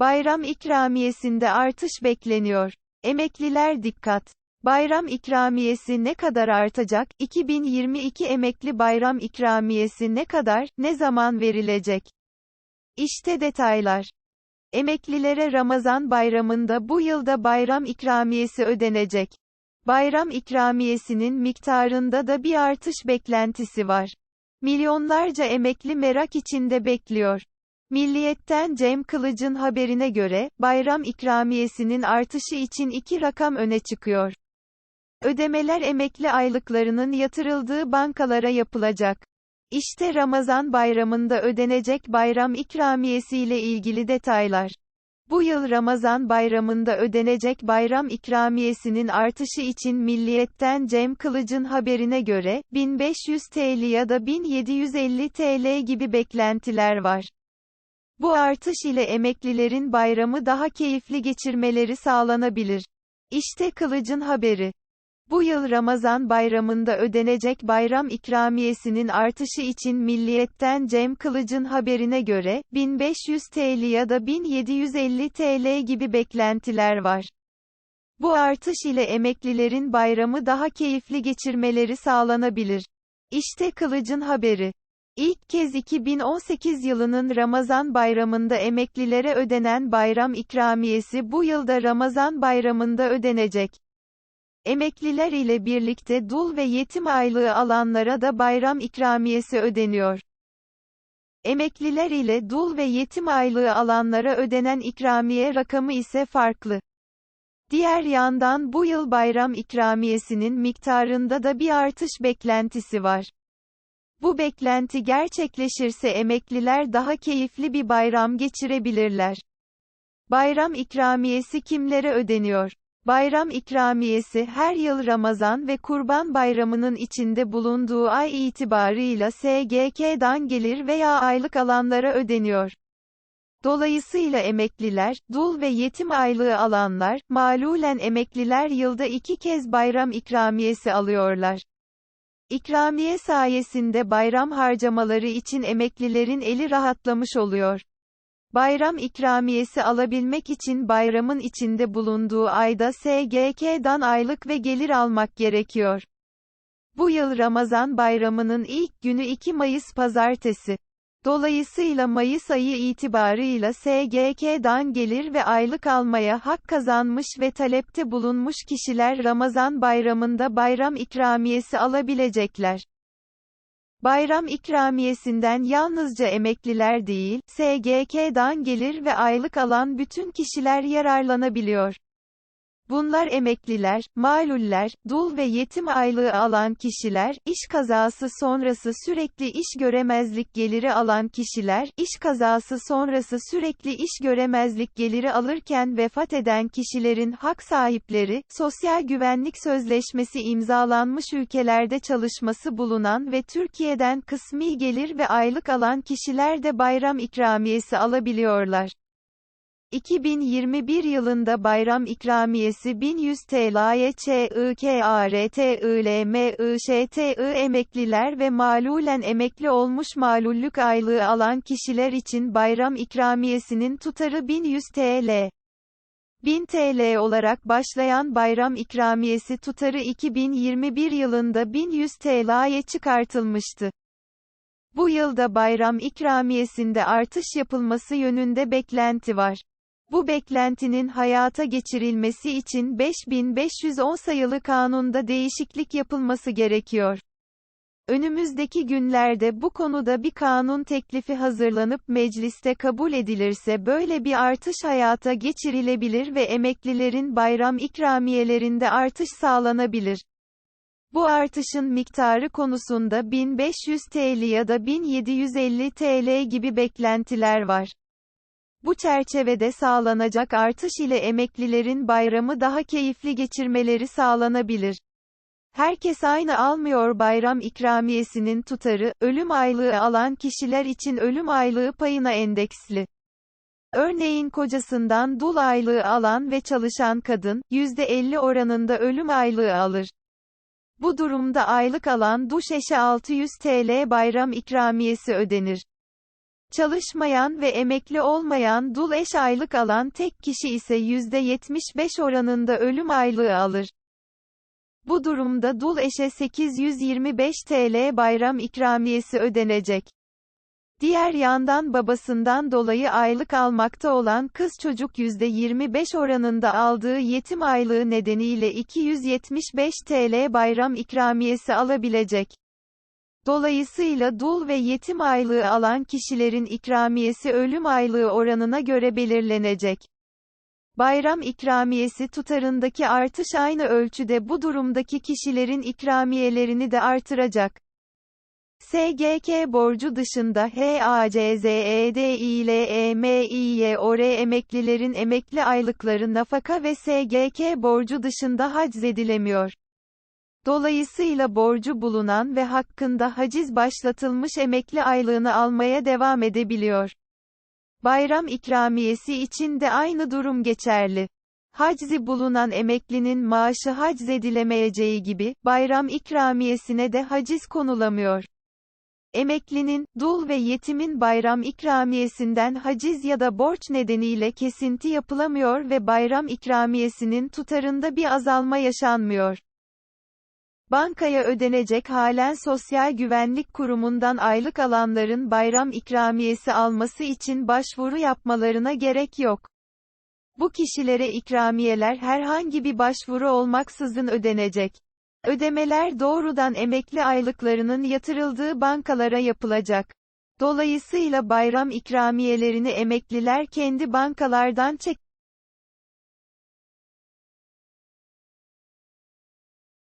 Bayram ikramiyesinde artış bekleniyor. Emekliler dikkat! Bayram ikramiyesi ne kadar artacak? 2022 emekli bayram ikramiyesi ne kadar, ne zaman verilecek? İşte detaylar. Emeklilere Ramazan bayramında bu yılda bayram ikramiyesi ödenecek. Bayram ikramiyesinin miktarında da bir artış beklentisi var. Milyonlarca emekli merak içinde bekliyor. Milliyetten Cem Kılıç'ın haberine göre, bayram ikramiyesinin artışı için iki rakam öne çıkıyor. Ödemeler emekli aylıklarının yatırıldığı bankalara yapılacak. İşte Ramazan bayramında ödenecek bayram ikramiyesi ile ilgili detaylar. Bu yıl Ramazan bayramında ödenecek bayram ikramiyesinin artışı için Milliyet'ten Cem Kılıç'ın haberine göre, 1500 TL ya da 1750 TL gibi beklentiler var. Bu artış ile emeklilerin bayramı daha keyifli geçirmeleri sağlanabilir. İşte Kılıç'ın haberi. Bu yıl Ramazan bayramında ödenecek bayram ikramiyesinin artışı için Milliyet'ten Cem Kılıç'ın haberine göre, 1500 TL ya da 1750 TL gibi beklentiler var. Bu artış ile emeklilerin bayramı daha keyifli geçirmeleri sağlanabilir. İşte Kılıç'ın haberi. İlk kez 2018 yılının Ramazan bayramında emeklilere ödenen bayram ikramiyesi bu yılda Ramazan bayramında ödenecek. Emekliler ile birlikte dul ve yetim aylığı alanlara da bayram ikramiyesi ödeniyor. Emekliler ile dul ve yetim aylığı alanlara ödenen ikramiye rakamı ise farklı. Diğer yandan bu yıl bayram ikramiyesinin miktarında da bir artış beklentisi var. Bu beklenti gerçekleşirse emekliler daha keyifli bir bayram geçirebilirler. Bayram ikramiyesi kimlere ödeniyor? Bayram ikramiyesi her yıl Ramazan ve Kurban Bayramı'nın içinde bulunduğu ay itibarıyla SGK'dan gelir veya aylık alanlara ödeniyor. Dolayısıyla emekliler, dul ve yetim aylığı alanlar, malulen emekliler yılda iki kez bayram ikramiyesi alıyorlar. İkramiye sayesinde bayram harcamaları için emeklilerin eli rahatlamış oluyor. Bayram ikramiyesi alabilmek için bayramın içinde bulunduğu ayda SGK'dan aylık ve gelir almak gerekiyor. Bu yıl Ramazan bayramının ilk günü 2 Mayıs pazartesi. Dolayısıyla Mayıs ayı itibarıyla SGK'dan gelir ve aylık almaya hak kazanmış ve talepte bulunmuş kişiler Ramazan bayramında bayram ikramiyesi alabilecekler. Bayram ikramiyesinden yalnızca emekliler değil, SGK'dan gelir ve aylık alan bütün kişiler yararlanabiliyor. Bunlar emekliler, maluller, dul ve yetim aylığı alan kişiler, iş kazası sonrası sürekli iş göremezlik geliri alan kişiler, iş kazası sonrası sürekli iş göremezlik geliri alırken vefat eden kişilerin hak sahipleri, sosyal güvenlik sözleşmesi imzalanmış ülkelerde çalışması bulunan ve Türkiye'den kısmi gelir ve aylık alan kişiler de bayram ikramiyesi alabiliyorlar. 2021 yılında bayram ikramiyesi 1100 TL'ye ÇİKARTILMİŞTI emekliler ve malulen emekli olmuş malullük aylığı alan kişiler için bayram ikramiyesinin tutarı 1100 TL. 1000 TL olarak başlayan bayram ikramiyesi tutarı 2021 yılında 1100 TL'ye çıkartılmıştı. Bu yılda bayram ikramiyesinde artış yapılması yönünde beklenti var. Bu beklentinin hayata geçirilmesi için 5510 sayılı kanunda değişiklik yapılması gerekiyor. Önümüzdeki günlerde bu konuda bir kanun teklifi hazırlanıp mecliste kabul edilirse böyle bir artış hayata geçirilebilir ve emeklilerin bayram ikramiyelerinde artış sağlanabilir. Bu artışın miktarı konusunda 1500 TL ya da 1750 TL gibi beklentiler var. Bu çerçevede sağlanacak artış ile emeklilerin bayramı daha keyifli geçirmeleri sağlanabilir. Herkes aynı almıyor bayram ikramiyesinin tutarı, ölüm aylığı alan kişiler için ölüm aylığı payına endeksli. Örneğin kocasından dul aylığı alan ve çalışan kadın, %50 oranında ölüm aylığı alır. Bu durumda aylık alan duş eşe 600 TL bayram ikramiyesi ödenir. Çalışmayan ve emekli olmayan dul eş aylık alan tek kişi ise %75 oranında ölüm aylığı alır. Bu durumda dul eşe 825 TL bayram ikramiyesi ödenecek. Diğer yandan babasından dolayı aylık almakta olan kız çocuk %25 oranında aldığı yetim aylığı nedeniyle 275 TL bayram ikramiyesi alabilecek. Dolayısıyla dul ve yetim aylığı alan kişilerin ikramiyesi ölüm aylığı oranına göre belirlenecek. Bayram ikramiyesi tutarındaki artış aynı ölçüde bu durumdaki kişilerin ikramiyelerini de artıracak. SGK borcu dışında HACZEDİLEMİYOR emeklilerin emekli aylıkları nafaka ve SGK borcu dışında haczedilemiyor. Dolayısıyla borcu bulunan ve hakkında haciz başlatılmış emekli aylığını almaya devam edebiliyor. Bayram ikramiyesi için de aynı durum geçerli. Haczi bulunan emeklinin maaşı haczedilemeyeceği gibi, bayram ikramiyesine de haciz konulamıyor. Emeklinin, dul ve yetimin bayram ikramiyesinden haciz ya da borç nedeniyle kesinti yapılamıyor ve bayram ikramiyesinin tutarında bir azalma yaşanmıyor. Bankaya ödenecek halen Sosyal Güvenlik Kurumu'ndan aylık alanların bayram ikramiyesi alması için başvuru yapmalarına gerek yok. Bu kişilere ikramiyeler herhangi bir başvuru olmaksızın ödenecek. Ödemeler doğrudan emekli aylıklarının yatırıldığı bankalara yapılacak. Dolayısıyla bayram ikramiyelerini emekliler kendi bankalardan çek